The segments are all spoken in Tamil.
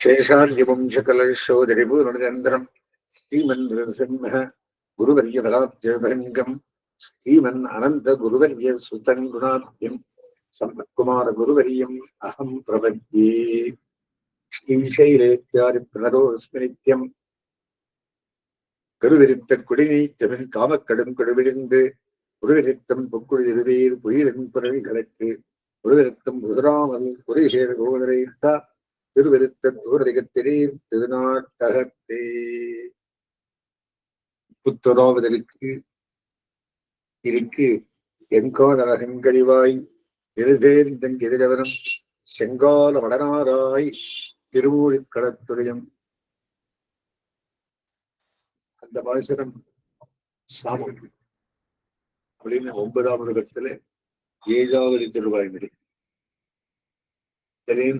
சேஷார்யவம்சகலசோதரிபூரணச்சந்திரம் ஸ்ரீமன் சிம்ம குருவரிய பலாத்யபங்கம் ஸ்ரீமன் அனந்த குருவரிய சுதன் குணாத்யம் சம்பத்குமார குருவரியம் அகம் பிரபத்யே ஸ்ரீசைலேத்யாரி பிரணரோஸ்மி நித்யம் கருவிருத்த குடிநீ தமிழ் காமக்கடும் கடுவிழுந்து குருவிருத்தம் பொக்குழுதிருவீர் புயிரின் பிறகு கலக்கு குருவிருத்தம் குதிராமல் குருகேர் கோதரைத்தார் திருவிருத்த தூரதிகத்திரீர் திருநாட்டகத்தே புத்துரோவதற்கு இருக்கு எங்கோதரகங்கழிவாய் இருதேர்ந்தெங்கிருதவனம் செங்கால வடனாராய் திருமூழிக்களத்துறையம் அந்த பாசுரம் சாமம். அப்படின்னு ஒன்பதாம் இடத்துல ஏழாவது திருவாய்மொழி.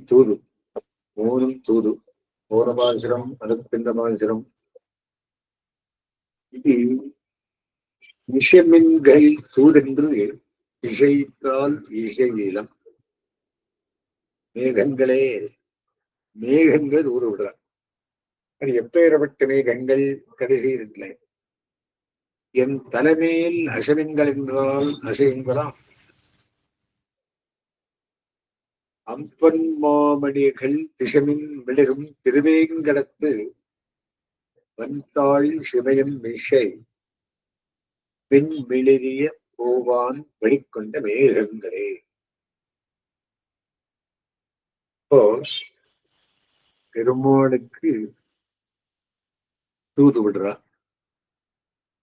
தூது மூணும் தூது ஓரபாசிரம் அதுப்பிந்த இது விஷமின்கள் தூதென்று இசைத்தால் இசையிலம் மேகங்களே மேகங்கள் ஊறு விடுறார் அது எப்பேறப்பட்ட மேகங்கள் கடைசி இல்லை என் தலைமையில் அசமின்கள் என்றால் அசையுங்களாம். அம்பன் மாமணிகள் திசமின் விழுகும் திருவேங்கடத்து வந்தாள் சிவயம் மிஷை பின் விளிரிய போவான் வெளிக்கொண்ட மேகங்களே. இப்போ பெருமாளுக்கு தூது விடுறா.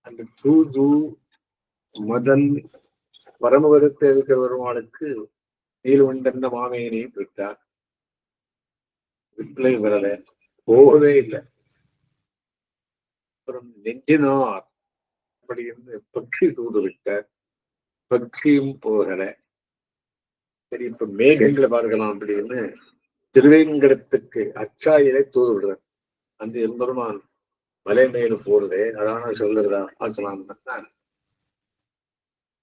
அந்த தூது முதல் பரமபுரத்தில் இருக்கிற பெருமாளுக்கு நீலவண்டன்ன மாமையினையும் விட்டார் விட்டலை விரல. போகவே இல்லை. அப்புறம் நெஞ்சினார். அப்படி இருந்து பக்ஷி தூது விட்டார் பக்ஷியும் போகல. சரி இப்ப மேகங்களை பார்க்கலாம் அப்படின்னு திருவேங்கடத்துக்கு அச்சாயிலே தூது விடுறார் அந்த எம்பெருமான் மலை மேல போறதே அதான சொல்றதா பார்க்கலாம்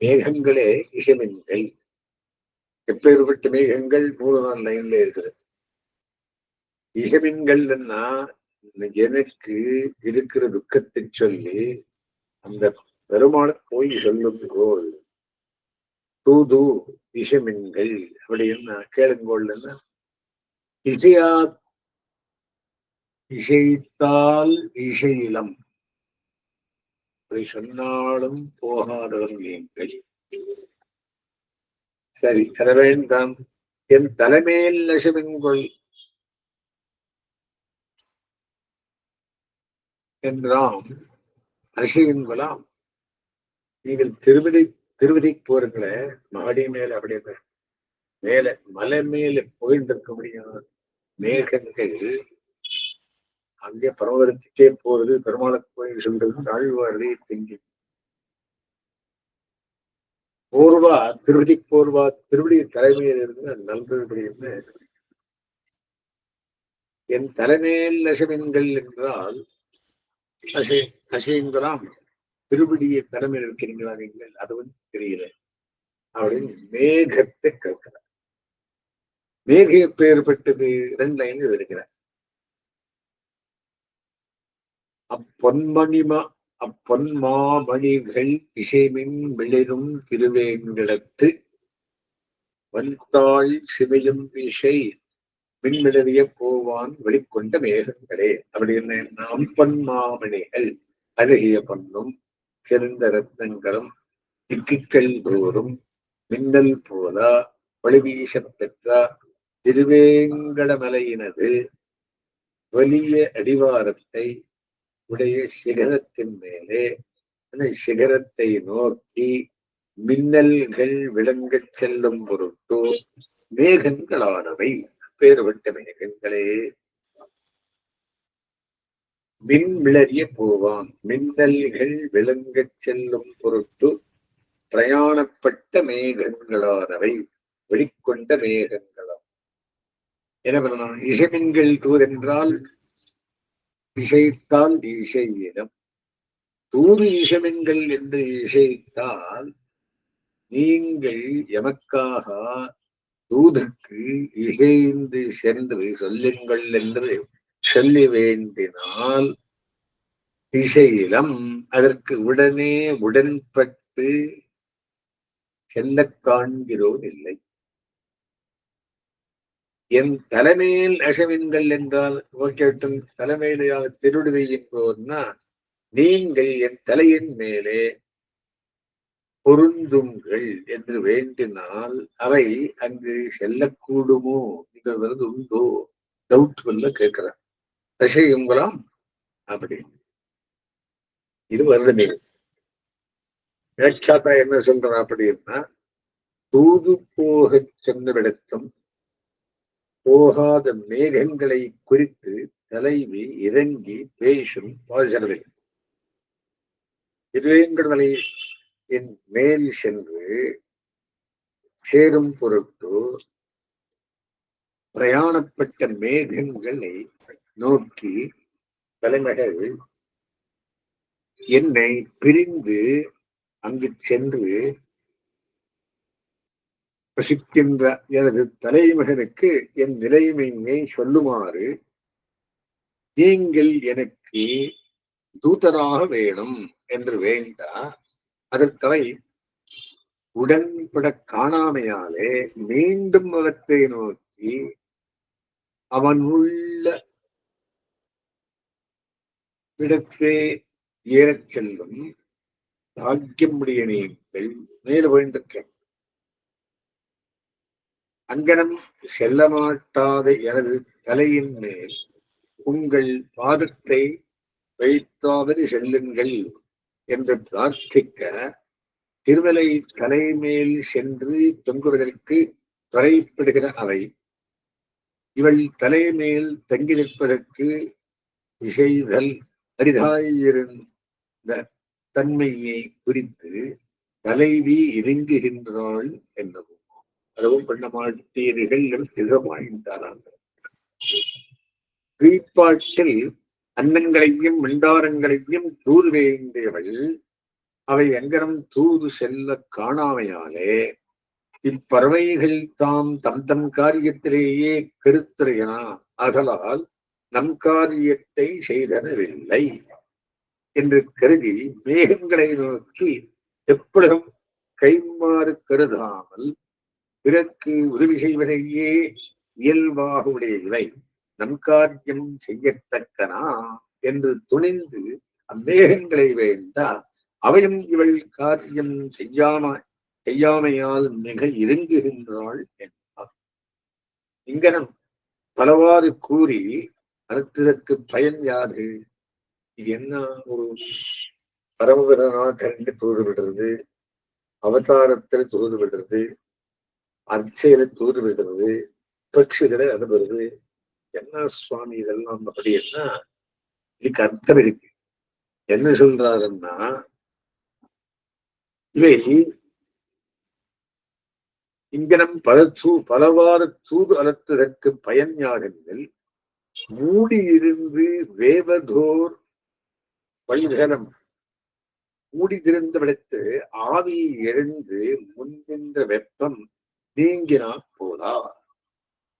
மேகங்களே இசைமின்கள் எப்பேற்பட்ட மேகங்கள் மூணு நாள் லைன்ல இருக்குது. இசமின்கள்னா எனக்கு இருக்கிற துக்கத்தை சொல்லி அந்த பெருமாள் போய் சொல்லும் போல் தூது இசமின்கள் அப்படின்னு கேளுங்கோள்னா இசையா இசைத்தால் இசையிலம். அப்படி சொன்னாலும் போகாதவன் நீங்கள். சரி அத வேண்டாம். என் தலைமையில் நசுமின்கொள் என்றாம் அசிவின்கொலாம் நீங்கள் திருவிடை திருவதிக்கு போறீங்களே மாடி மேல அப்படியே மேல மலை மேல போயிட்டு இருக்க முடியும் மேகங்கள் அங்கே பரவரத்துக்கே போறது பெருமாளுக்கு போய் சென்றது ஆழ்வாரே திங்கி போர்வா திருவடி போர்வா திருவடி தலைமையில் இருந்து நல்குபடின்னு என் தலைமையில் அசமின்கள் என்றால் அசை அசைங்களாம் திருவடியை தலைமையில் இருக்கிறீங்களா நீங்கள்? அதுவும் தெரியல. அப்படின்னு மேகத்தை கேட்கிறார். மேக பெயர்பட்டது ரெண்டு லைன் இருக்கிறார் அப்பொன்மணிமா அப்பொன்மாமணிகள் இசைமின் மிளிரும் திருவேங்கடத்து வந்தாள் சிவையும் இசை மின்விளறிய போவான் வெளிக்கொண்ட மேகங்களே. அப்படி என்ன அம்பன்மாமணிகள் அழகிய பொன்னும் சிறந்த ரத்னங்களும் திக்குக்கள் தோறும் மின்னல் போல ஒளிவீச பெற்ற திருவேங்கடமலையினது வலிய அடிவாரத்தை உடைய சிகரத்தின் மேலே அந்த சிகரத்தை நோக்கி மின்னல்கள் விளங்கச் செல்லும் பொருட்டு மேகங்களானவை. பேர்பட்ட மேகங்களே. மின் விளறிய போவான் மின்னல்கள் விளங்கச் செல்லும் பொருட்டு பிரயாணப்பட்ட மேகங்களானவை. வெளிக்கொண்ட மேகங்களாம். என்ன பண்ணணும்? இசைமின்கள் தூதென்றால் இசைத்தால் இடம் தூது இசமின்கள் என்று இசைத்தால் நீங்கள் எமக்காக தூதுக்கு இசைந்து சென்று சொல்லுங்கள் என்று சொல்லி வேண்டினால் இசையிலம் அதற்கு உடனே உடன்பட்டு செல்ல காண்கிறோம் இல்லை. என் தலைமையில் அசவின்கள் என்றால் கேட்டும் தலைமையிலாக திருடுவை என்போர்னா நீங்கள் என் தலையின் மேலே பொருந்துங்கள் என்று வேண்டினால் அவை அங்கு செல்லக்கூடுமோ என்கிறது உண்டோ? டவுட் கொள்ள கேட்கிறார். தசையுங்களாம் அப்படி. இது வருடமே. வியாக்கியாத்தா என்ன சொல்ற அப்படின்னா தூது போக சென்றவிடத்தும் போகாத மேகங்களை குறித்து தலைவி இறங்கி பேசும் வாசனவை திருவேங்கடமலை என் மேல் சென்று சேரும் பொருட்டு பிரயாணப்பட்ட மேகங்களை நோக்கி தலைமகள் என்னை பிரிந்து அங்கு சென்று வசிக்கின்ற எனது தலைமகனுக்கு என் நிலைமையை சொல்லுமாறு நீங்கள் எனக்கு தூதராக வேணும் என்று வேண்டா அதற்கவை உடன்பட காணாமையாலே மீண்டும் அவற்றை நோக்கி அவனுள்ள இடத்தே ஏறச் செல்லும். பாக்கியமுடைய நீங்கள் மேல வேண்டிருக்கேன் அங்கனம் செல்ல மாட்டாத எனது தலையின் மேல். உங்கள் பாதத்தை வைத்தாவது செல்லுங்கள் என்று பிரார்த்திக்க திருமலை தலைமேல் சென்று தொங்குவதற்கு துறைப்படுகிற அவை. இவள் தலைமேல் தங்கி நிற்பதற்கு இசைதல் அரிதாயிருந்த தன்மையை குறித்து தலைவி இறங்குகின்றாள் என்னவும் அதுவும் பண்ண மாட்டீர்கள் திசமாயின்றாராங்க குறிப்பாட்டில் அன்னங்களையும் மிண்டாரங்களையும் தூது வேண்டியவள் அவை எங்கனம் தூது செல்ல காணாமையாலே இப்பறவைகள் தாம் தம் தம் காரியத்திலேயே கருத்துரையனா அதலால் நம் காரியத்தை செய்தனவில்லை என்று கருதி மேகங்களை நோக்கி எப்பொழுதும் கைமாறு கருதாமல் பிறக்கு உதவி செய்வதையே இயல்பாக உடைய இவை நம் காரியம் செய்யத்தக்கனா என்று துணிந்து அம்மேகங்களை வேண்டா அவையும் இவள் காரியம் செய்யாம செய்யாமையால் மிக இறங்குகின்றாள் என்பார். இங்கனம் பலவாறு கூறி அடுத்ததற்கு பயன் யாது? இது என்ன ஒரு பரமபதநாதன் தூது விடுறது? அவதாரத்தில் தூது விடுறது? அர்ச்சையில தூது விடுறது பட்சிகளை அனுப்புறது என்ன சுவாமி இதெல்லாம் அப்படின்னா இதுக்கு அர்த்தம் இருக்கு. என்ன சொல்றாருன்னா இவை இங்கனம் பல தூ பலவாறு தூது அலத்துதற்கு பயன் யாதெனில் மூடியிருந்து வேவதோர் பல்கலம் மூடி திருந்த விடத்து ஆவி எழுந்து முன்னின்ற வெப்பம் நீங்கினா போதா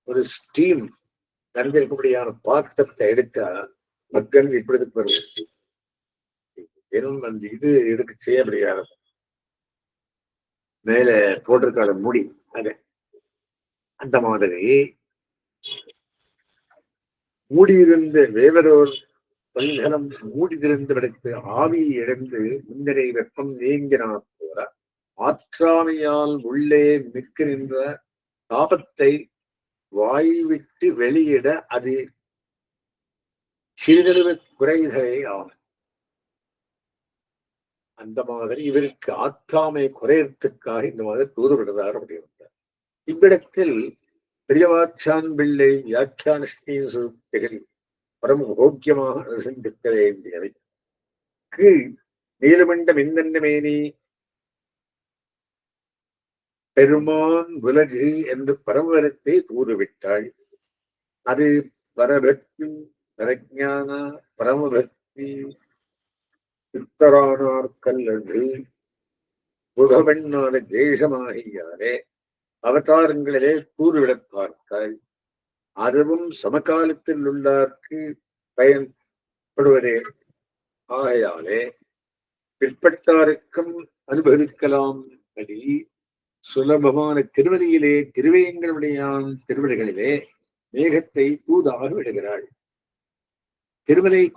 ஒரு ஸ்டீம் நிறைஞ்சிருக்கக்கூடியான பாத்திரத்தை எடுத்தா மக்கள் இப்படி வருவது வெறும் அந்த இது எடுக்க செய்ய முடியாது. மேல போட்டிருக்காத முடி அது. அந்த மாதிரி. மூடியிருந்த வேவரோர் பல்கலம் மூடிதிருந்து விடுத்து ஆவி இழந்து முன்னரை வெப்பம் நீங்கினா போல ஆற்றாமையால் உள்ளே நிற்கின்ற தாபத்தை வாய்விட்டு வெளியிட அது சிறிதளவு குறைதலே ஆகும். அந்த மாதிரி இவருக்கு ஆத்தாமை குறையறதுக்காக இந்த மாதிரி தூது விடுறார் அப்படின்றார் இவ்விடத்தில் பெரியவாச்சான் பிள்ளை வியாக்கியானஸ்தியின் சுருத்திகள் பரம கோக்கியமாக அனுசந்திக்க வேண்டியவை. கீழ் நீலமண்ட மின்னன்ன மேனி? பெருமான் உலகு என்று பரமரத்தை தூதுவிட்டாள் அது பரபக்தி பரஜான பரமபக்தி சித்தரானார் கல்லது புகவெண்ணான தேசமாகியாரே அவதாரங்களிலே கூறுவிட பார்த்தாள் அதுவும் சமகாலத்தில் உள்ளார்க்கு பயன்படுவதே. ஆகையாலே பிற்பட்டாருக்கும் அனுபவிக்கலாம் படி சுலபமான திருவதியிலே திருவேங்கடமுடையான் திருவடிகளிலே மேகத்தை தூதாக விடுகிறாள். திருமலை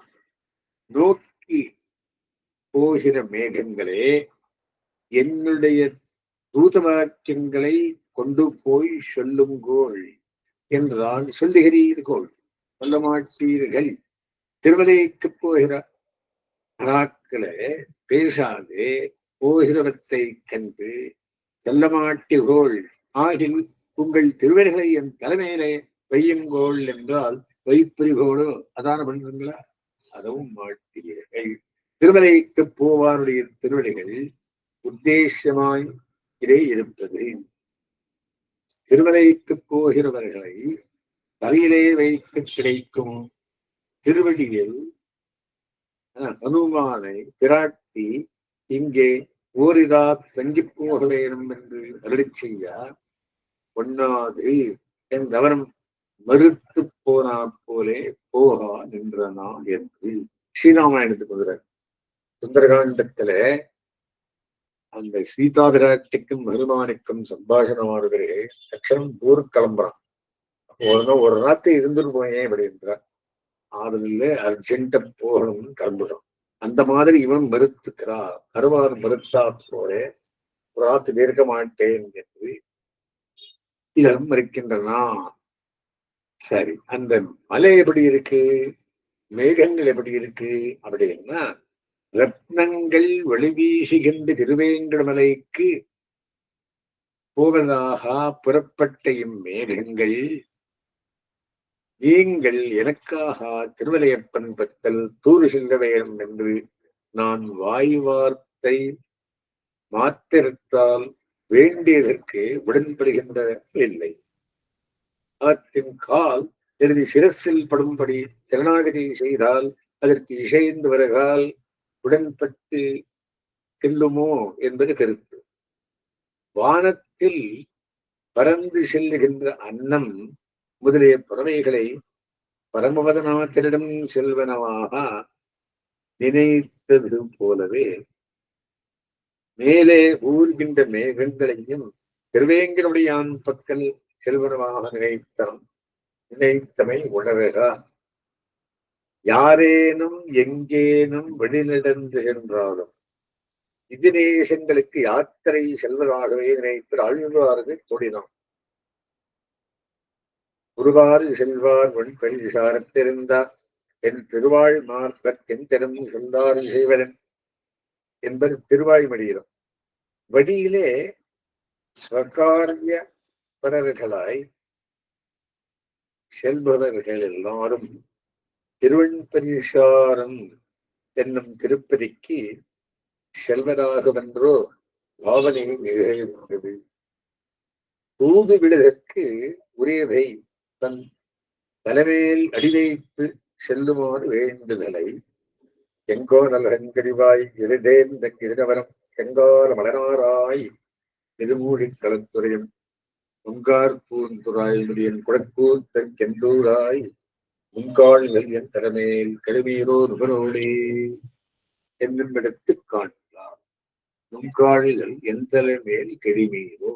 நோக்கி போகிற மேகங்களே என்னுடைய தூத வாக்கியங்களை கொண்டு போய் சொல்லுங்கோள் என்றால் சொல்லுகிறீர்கள் சொல்ல மாட்டீர்கள். திருமலைக்கு போகிற அராக்களே பேசாது போகிறவத்தை கண்டு செல்ல மாட்டீர்கள் ஆகில் உங்கள் திருவர்களை என் தலைமையிலே வையுங்கோள் என்றால் வைப்பிரிகோடு அதான பண்றீங்களா அதுவும் மாட்டீர்கள் திருமலைக்கு போவாருடைய திருவடிகள் உத்தேசமாய் இதே இருப்பது திருமலைக்கு போகிறவர்களை தலையிலே வைக்க கிடைக்கும் திருவடியில் ஹனுமானை பிராட்டி இங்கே ஓரிதா தங்கி போக வேணும் என்று அருளி செய்ய என் கவனம் மறுத்து போனா போலே போகா நின்றனா என்று ஸ்ரீராமாயணத்துக்கு வருகிறார் சுந்தரகாண்டத்துல அந்த சீதா விராட்டிக்கும் ஹனுமானுக்கும் சம்பாஷணம் ஆடுகிறே தட்சணம் ஊர் கிளம்புறான். அப்போ ஒரு ராத்திரி இருந்துட்டு போயேன் அப்படின்றார் ஆறுதல்ல அர்ஜென்ட போகணும்னு கிளம்புறோம். அந்த மாதிரி இவன் மறுத்துக்கிறார் கருவார் மறுத்தா போல ஒரு ராத்திரி மாட்டேன் என்று இதெல்லாம் மறுக்கின்றனா சரி அந்த மலை எப்படி இருக்கு? மேகங்கள் எப்படி இருக்கு? அப்படின்னா ரத்னங்கள் ஒளிவீசுகின்ற திருவேங்கடமலைக்கு போவதாக புறப்பட்ட இம்மேகங்கள் நீங்கள் எனக்காக திருவலையப்பன் பக்கல் தூறு செல்ல வேண்டும் என்று நான் வாய் வார்த்தை மாத்திரத்தால் வேண்டியதற்கு உடன்படுகின்ற இல்லை. அவற்றின் கால் எனது சிரசில் படும்படி சரணாகதி செய்தால் அதற்கு இசைந்து வருகால் உடன்பட்டு செல்லுமோ என்பது கருத்து. வானத்தில் பறந்து செல்லுகின்ற அன்னம் முதலிய புறமைகளை பரமபத நாமத்தினிடம் செல்வனவாக நினைத்தது போலவே மேலே ஊர்கின்ற மேகங்களையும் திருவேங்கனுடையான் பக்கல் செல்வனமாக நினைத்தான் நினைத்தமை உணர்க. யாரேனும் எங்கேனும் வெளிநடந்து சென்றாலும் திவ்யதேசங்களுக்கு யாத்திரை செல்வதாகவே நினைத்து ஆழ்வார்கள் தொடினான் உருவாறு செல்வார் வன் விசாரத்திருந்தார் என் திருவாழ் மார்பென் திறம் சென்றார் செய்வதன் என்பது திருவாய்மொழியிலும் வடியிலே ஸ்வகாரிய பரர்களாய் செல்பவர்கள் எல்லாரும் திருவண்பரிசாரம் என்னும் திருப்பதிக்கு செல்வதாகவென்றோ பாவனை நிகழ்ந்தது. தூது விடுதற்கு உரியதை தன் தலைமையில் அடிவைத்து செல்லுமோர் வேண்டுதலை. எங்கோ நல்கங்கடிவாய் இருதேந்த இருதவரம் எங்கால மலராராய் திருமூழி களத்துறையும் உங்கார் பூந்துராய் முடியன் குடக்கூர் தெற்கெந்தூராய் முன்கால்கள் நெல்யன் தலைமையில் கழுவீரோ நுகரோடே என்னுமிடத்து காண்கிறார் முன்கால்கள் எந்தலை மேல் கெடிமீரோ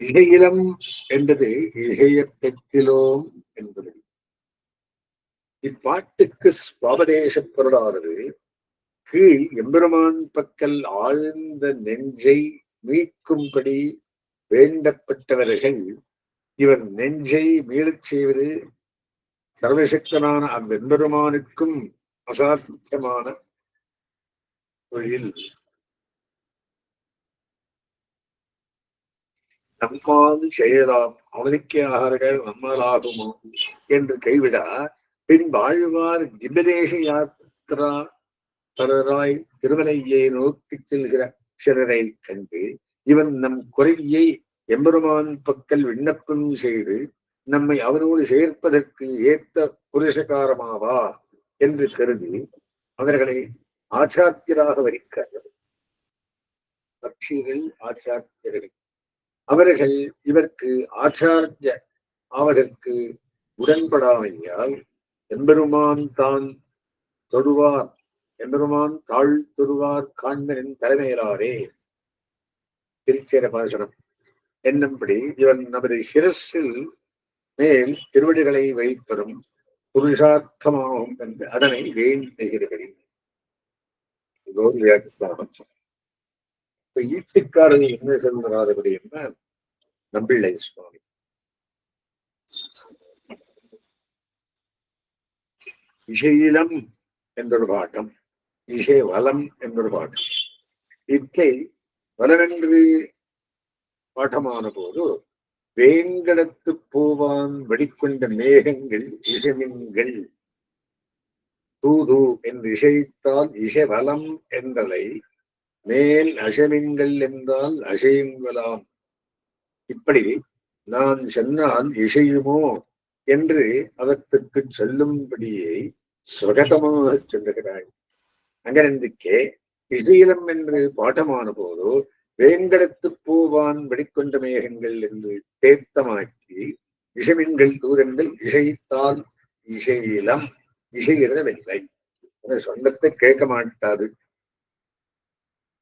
இசையிலம் என்பது இசையப்பெற்றிலோம் என்பது. இப்பாட்டுக்கு சுவாபதேச பொருளானது கீழ் எம்பெருமான் பக்கல் ஆழ்ந்த நெஞ்சை மீட்கும்படி வேண்டப்பட்டவர்கள் இவர் நெஞ்சை மீளச் செய்வது சர்வசக்தனான அவ்வெம்பெருமானுக்கும் அசாத்தியமான தொழில். நம்மால் செய்யலாம். அவனுக்கே ஆகார்கள் நம்மளாகுமோ என்று கைவிட. பின் வாழ்வார் திபதேச யாத்திரா பரராய் திருமலையை நோக்கி செல்கிற சிலரை கண்டு இவன் நம் குறையை எம்பெருமான் பக்கல் விண்ணப்பம் செய்து நம்மை அவனோடு சேர்ப்பதற்கு ஏத்த புருஷகாரமாவா என்று கருதி அவர்களை ஆச்சாத்தியராக வரிக்கிறார்கள் பக்ஷிகள் ஆச்சாத்தியர்கள். அவர்கள் இவர்க்கு ஆச்சாரிய ஆவதற்கு உடன்படாமையால் எம்பெருமான் தான் தொடுவார். எம்பெருமான் தாழ் தொடுவார் காண்பனின் தலைமையிலாரே திருச்சேர பாசனம் என்னும்படி இவன் நமது சிரஸில் மேல் திருவடிகளை வைப்பதும் புருஷார்த்தமாகும் என்று அதனை வேண்டுகிறபடி இதோ இப்ப ஈட்டுக்காரர் என்ன சொல்கிறார்கள் என்ன நம்பிள்ளை சுவாமி. இசையிலம் என்றொரு பாட்டம் இசை வலம் என்றொரு பாட்டம். இத்தை வலமென்று பாட்டமான போது வேங்கடத்து போவான் வெடிக்கொண்ட மேகங்கள் இசைமின்கள். தூது என்று இசைத்தால் இசைவலம் என்றலை மேல் அசமின்கள் என்றால் அசையுங்களாம். இப்படி நான் சொன்னால் இசையுமோ என்று அவற்றுக்கு சொல்லும்படியே சுகதமாக சொல்லுகிறாள் அங்கிருந்துக்கே இசையிலம் என்று பாட்டமான போதோ வேங்கடத்து பூவான் வெடிக்கொண்ட மேகங்கள் என்று தேத்தமாக்கி இசைமின்கள் தூதங்கள் இசைத்தால் இசையிலம் இசையிடவில்லை சொந்தத்தை கேட்க மாட்டாது.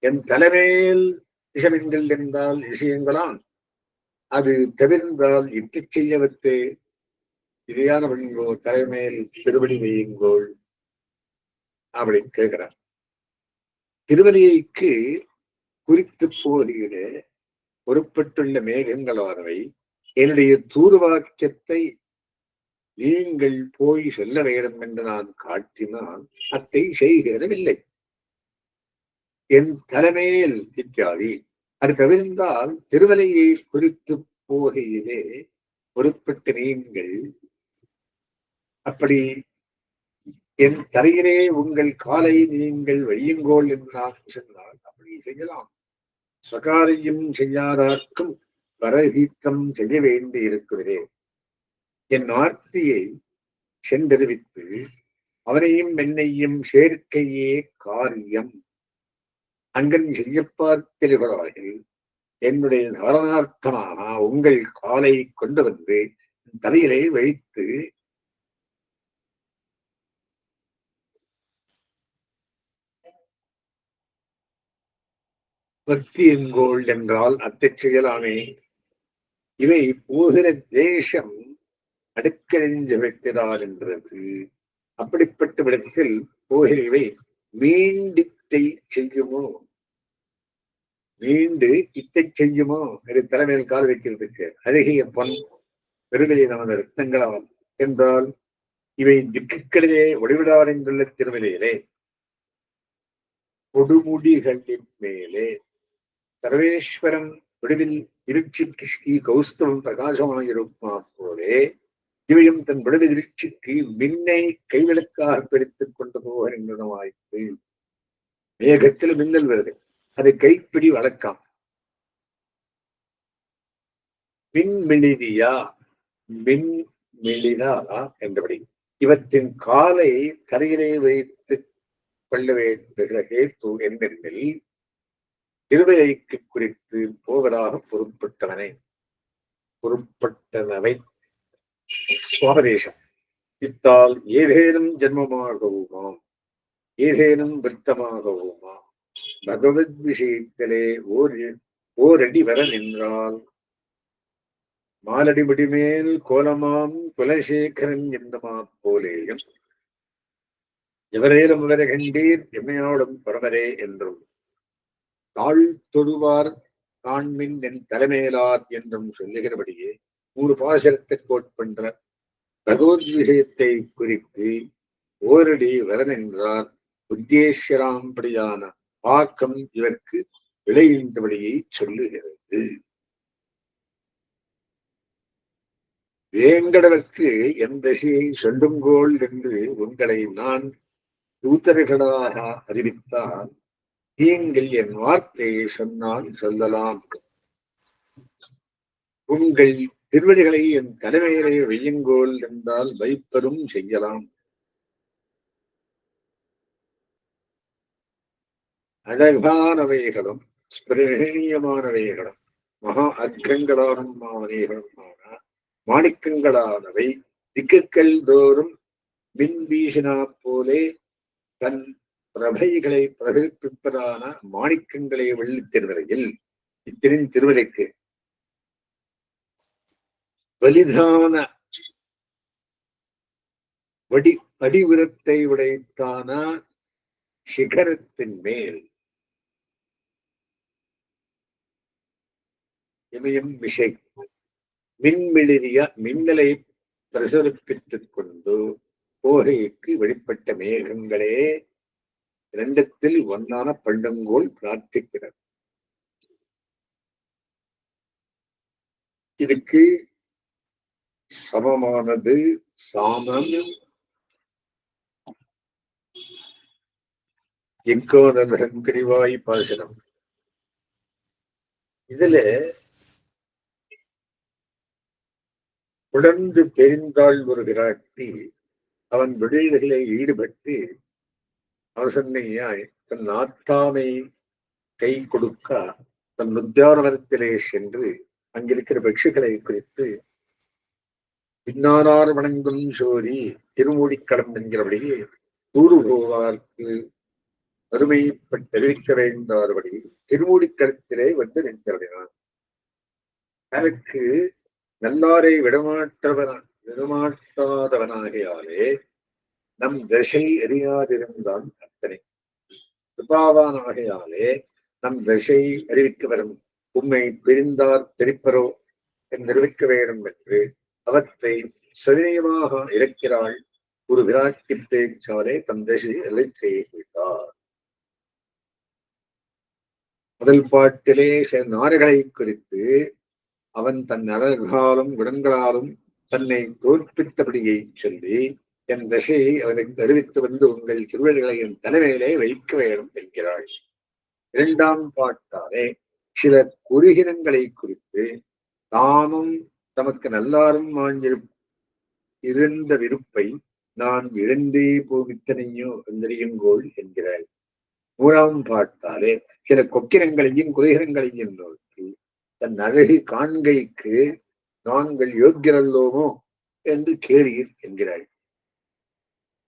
என் தலைமையில் இசைமின்கள் என்றால் இசையுங்களான் அது தவிர்ந்தால் இட்டு செய்யவத்தே இதையான பண்ணுங்கோ தலைமையில் திருவடி வையுங்கோள் அப்படின்னு கேட்கிறார். திருவலியைக்கு குறித்து போகிற பொறுப்பட்டுள்ள மேகங்களானவை என்னுடைய தூர்வாக்கியத்தை நீங்கள் போய் சொல்ல வேண்டும் என்று நான் காட்டினால் அத்தை செய்கிறதில்லை. என் தலைமையில் இத்தியாதி அது தவிர்ந்தால் திருவலையை குறித்து போகையிலே பொறுப்பட்ட நீங்கள் அப்படி என் தலையிலே உங்கள் காலை நீங்கள் வையுங்கோள் என்று நான் சொன்னால் அப்படி செய்யலாம். சுகாரியம் செய்யாதார்க்கும் பரஹீத்தம் செய்ய வேண்டி இருக்கிறேன் என் ஆர்த்தியை சென்றறிவித்து அவனையும் என்னையும் சேர்க்கையே காரியம். அங்கன் செய்ய பார்த்திருக்கிறார்கள் என்னுடைய நவரணார்த்தமாக உங்கள் காலை கொண்டு வந்து தலையிலே வைத்து பக்தி என்கோள் என்றால் அத்தை செய்யலாமே இவை போகிற தேசம் அடுக்கழிஞ்ச வைக்கிறார் என்றது. அப்படிப்பட்ட விடத்தில் போகிற இவை இத்தை செய்யுமோ? மீண்டு இத்தை செய்யுமோ? என்று தலைமையில் கால் வைக்கிறதுக்கு அழகிய பொன் பெருமையை நமது ரத்தங்களால் என்றால் இவை திக்குக்களிலே ஒளிவிடார் என்றுள்ள திருமலையிலே கொடுமுடிகளின் மேலே சர்வேஸ்வரன் விடுவில் இருட்சிக்கு ஸ்ரீ கௌஸ்தவம் பிரகாசமாயிருப்பா போலே இவையும் தன் விடுவில் திருச்சிக்கு மின்னை கைவிளக்காக பிடித்துக் கொண்டு போகின்றனவாய்த்து வேகத்தில் மின்னல் வருது. அது கைப்பிடி வழக்கம். மின்மிழிதியா? மின் என்றபடி இவற்றின் காலை தரையிலே வைத்து கொள்ள வேண்டுகிற ஹேத்து என்னென்னில் திருவைக்கு குறித்து போவராக பொருட்பட்டவனை. பொருட்பட்டனவை. சுவாபதேசம். இத்தால் ஏதேனும் ஜென்மமாகவுமாம் ஏதேனும் விருத்தமாகவோமா? பகவத் விஷயத்திலே ஓர் ஓரடி வர நின்றால் மாலடி முடிமேல் கோலமாம் குலசேகரன் என்னமா போலேயும் எவரேலும் வர கண்டீர் எம்மையோடும் பரவரே என்றும் தாழ் தொழுவார் காண்மின் என் தலைமையிலார் என்றும் சொல்லுகிறபடியே மூணு பாசரத்தை கோட்பன்ற பகவத் விஷயத்தை குறித்து ஓரடி வர நின்றார். உத்தேசராம்படியான ஆக்கம் இவருக்கு விளைகின்றபடியை சொல்லுகிறது. வேங்கடவர்க்கு என் திசையை சொல்லுங்கோள் என்று உங்களை நான் தூத்தர்களாக அறிவித்தால் நீங்கள் என் வார்த்தையை சொன்னால் சொல்லலாம். உங்கள் திருவடிகளை என் தலைமையிலே வையுங்கோல் என்றால் வைப்பதும் செய்யலாம். அழகானவைகளும் ஸ்பிரகணியமானவைகளும் மகா அர்க்கங்களாலும் மாணிக்கங்களானவை திக்குக்கள் தோறும் மின் போலே தன் பிரபைகளை பிரகரிப்பிப்பதான மாணிக்கங்களை வெள்ளி திருவரையில் இத்திரின் திருவரைக்கு வலிதான வடி அடிவுரத்தை உடைத்தான சிகரத்தின் மேல். இமயம் விஷை மின்மெழுதிய மின்னலை பிரசுரிப்பித்துக் கொண்டு போகைக்கு வெளிப்பட்ட மேகங்களே இரண்டத்தில் ஒன்னான பண்டங்கோல் பிரார்த்திக்கிறது. இதுக்கு சமமானது சாமம். எங்கோதல்கரிவாய் பாசனம். இதுல தொடர்ந்து பெருந்தாள் ஒரு விராட்டி அவன் விடுதலை ஈடுபட்டு அவசன்னையாய் தன் ஆத்தாமை கை கொடுக்க தன் உத்தியானவனத்திலே சென்று அங்கிருக்கிற பட்சிகளை குறித்து பின்னானார் வணங்கும் சோரி திருமூடிக்களம் என்கிறபடியே தூது போவார்க்கு அருமைப்பட்டு தெரிவிக்க வேண்டாதபடி திருமூடிக்களத்திலே வந்து நின்றவினான் எனக்கு நல்லாரை விடமாற்றவனா விடமாட்டாதவனாகையாலே நம் தசை அறியாதிருந்தான் அத்தனை. கிருபாவானாகையாலே நம் தசை அறிவிக்க வரும். உம்மை பிரிந்தார் தெரிப்பரோ என்று நிரூபிக்க வேண்டும் என்று அவற்றை சவினயமாக இறக்கிறாள். ஒரு விராட்டி பேச்சாலே தம் தசை எல்லை செய்கிறார் முதல் பாட்டிலே சில நாறுகளை குறித்து அவன் தன் அழகாலும் குணங்களாலும் தன்னை தோற்பித்தபடியை சொல்லி என் தசையை அவனுக்கு தெரிவித்து வந்து உங்கள் திருவள்ளுகளை என் தலைமையிலே வைக்க வேண்டும் என்கிறாள். இரண்டாம் பாட்டாலே சில குறுகினங்களை குறித்து தாமும் தமக்கு நல்லாரும் மாஞ்சிரு இருந்த விருப்பை நான் இழந்தே போவித்தனையோ தெரியுங்கோள் என்கிறாள். மூணாம் பாட்டாலே சில கொக்கிரங்களையும் குறைகிரங்களையும் நோக்கி தன் அழகு காண்கைக்கு நாங்கள் யோக்கியரல்லோமோ என்று கேளீர் என்கிறாள்.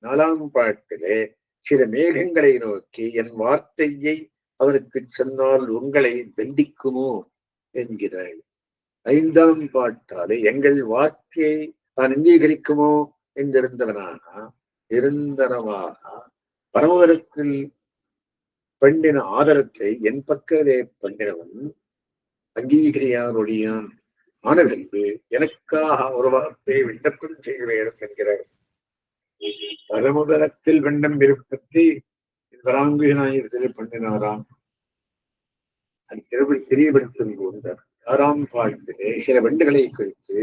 நாலாம் பாட்டிலே சில மேகங்களை நோக்கி என் வார்த்தையை அவருக்கு சொன்னால் உங்களை தண்டிக்குமோ என்கிறாள். ஐந்தாம் பாட்டாலே எங்கள் வார்த்தையை தான் அங்கீகரிக்குமோ என்றிருந்தவனாக நிரந்தரமாக பரமவரத்தில் பண்ணின ஆதரத்தை என் பக்கத்திலே பண்டினவன் அங்கீகிரியார் ஒழியான் ஆனவென்று எனக்காக ஒரு வார்த்தை விண்ணப்பம் செய்ய வேண்டும் என்கிறார். பரமபலத்தில் வெண்ணம் விருப்பத்தை வராங்கு நாயகத்திலே பண்ணினாராம். அது திருப்பி தெரியப்படுத்தும் போது ஆறாம் பாட்டிலே சில வெண்டுகளை குறித்து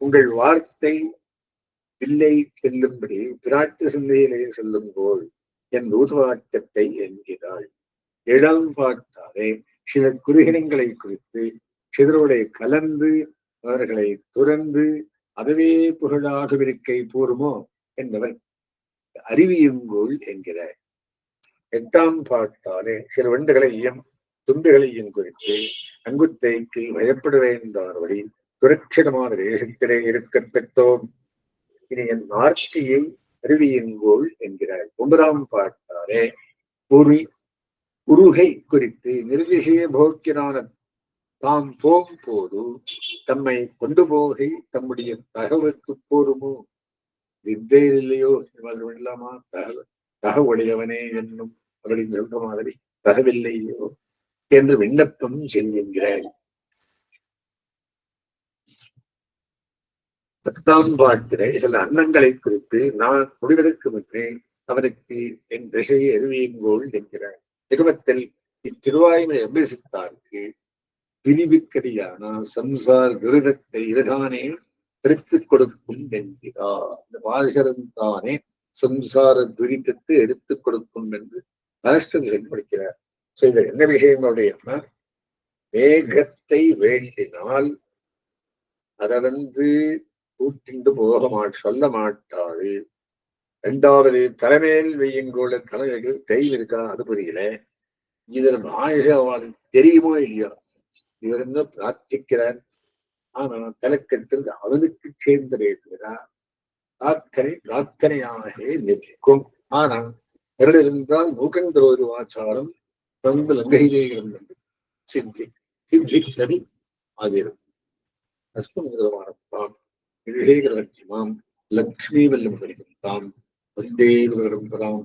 உங்கள் வார்த்தை வில்லை செல்லும்படி பிராட்டு சிந்தையிலே சொல்லும் போல் என் ஊதுவாட்டத்தை என்கிறாள். ஏழாம் பாட்டாலே சில குறுகினங்களை குறித்து சிதறோட கலந்து அவர்களை துறந்து அதுவே புகழாக இருக்கை கூறுமோ என்பவர் அறிவியுங்கோள் என்கிற எட்டாம் பாட்டாலே சில வண்டுகளையும் துண்டுகளையும் குறித்து அங்குத்தைக்கு பயப்பட வேண்டார்படி சுரட்சிதமான தேசத்திலே இருக்க பெற்றோம். இனி என் ஆர்த்தியை அறிவியுங்கோள் என்கிறார் ஒன்பதாம் பாட்டாலே ஒரு உருகை குறித்து நிர்திசய போக்கியனான தாம் போகும் போது தம்மை கொண்டு போகை தம்முடைய தகவலுக்கு போருமோ? வித்தையில் இல்லையோ? இல்லாமா தகவல் தகவுடையவனே என்னும் அப்படின்னு சொல்ற மாதிரி தகவில்லையோ? என்று விண்ணப்பம் செய்கின்றார். பத்தாம் பாட்டிலே சில அன்னங்களை குறித்து நான் முடிவதற்கு முன்னே அவனுக்கு என் திசையை எருவியுங்கோள் என்கிறார். நிறுவத்தில் இத்திருவாய்மை அபியசித்தார்க்கு பிரிவுக்கடியான சம்சார துரிதத்தை இதுதானே எடுத்துக் கொடுக்கும் என்கிறார். இந்த பாசரம் தானே சம்சார துரிதத்தை எடுத்துக் கொடுக்கும் என்று ராஷ்டிரங்களை படிக்கிறார் சோ இதுல என்ன விஷயம் அப்படின்னா மேகத்தை வேண்டினால் அதை வந்து கூட்டிண்டு போக மா சொல்ல மாட்டாது. ரெண்டாவது தலைமையில் வெய்யுங்கோல தலைவர்கள் கையில் இருக்கா? அது புரியல. இதன் பாஷை அவளுக்கு தெரியுமோ இல்லையோ? இவர் என்ன பிரார்த்திக்கிறார்? ஆனா தலைக்கட்டுறது அவனுக்கு சேர்ந்த தவிர பிரார்த்தனை பிரார்த்தனையாக நிற்கும். ஆனால் விரல் இருந்தால் மூக்கந்தரோது ஆச்சாரம் சிந்தி லங்கையிலேகிறது சித்தி சித்தித்தது ஆகிறது அஸ்மத்வாரத்தாம் லட்சியமாம் லக்ஷ்மி வல்லம் தாம் வந்தே பரம்பராம்